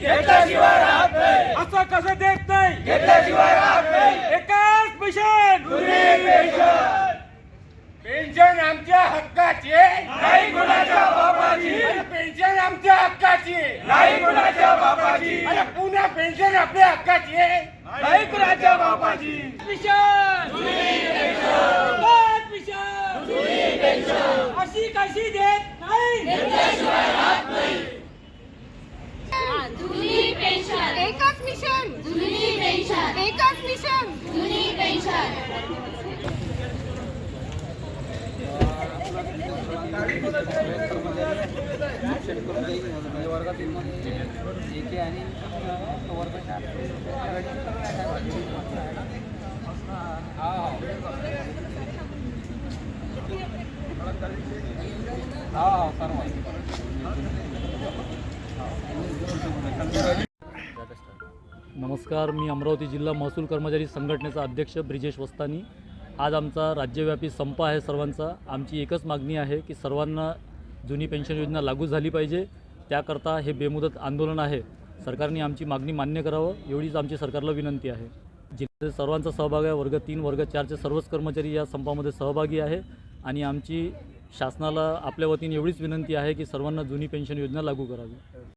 घेतल्याशिवाय राहत नाही असं कसं देत नाही घेतल्याशिवाय राहत नाही एकाच जुनी पेन्शन आमच्या हक्काचे. नाही कुणाच्या बापाची. पेन्शन आमच्या हक्काची. नाही कुणाच्या बापाची. अरे पुन्हा पेन्शन आपल्या हक्काची. नाही कुणाच्या बापाची. मिशन. मिशन. अशी कशी देत नाही जुनी पेन्शन एकच मिशन जुनी पेन्शन एकच मिशन जुनी पेन्शन म्हणजे वर्गातील मध्ये एके आणि वर्ग चार हा हा सर्व नमस्कार मी अमरावती जिल्हा महसूल कर्मचारी संघटनेचा अध्यक्ष ब्रिजेश वस्तानी. आज आमचा राज्यव्यापी संप आहे सर्वांचा. आमची एकच मागणी आहे की सर्वांना जुनी पेन्शन योजना लागू झाली पाहिजे. त्याकरता हे बेमुदत आंदोलन आहे. सरकारने आमची मागणी मान्य करावं एवढीच आमची सरकारला विनंती आहे. जिथे सर्वांचा सहभाग आहे वर्ग तीन वर्ग चारचे सर्वच कर्मचारी या संपामध्ये सहभागी आहे. आणि आमची शासनाला आपल्या वतीने एवढीच विनंती आहे की सर्वांना जुनी पेन्शन योजना लागू करावी.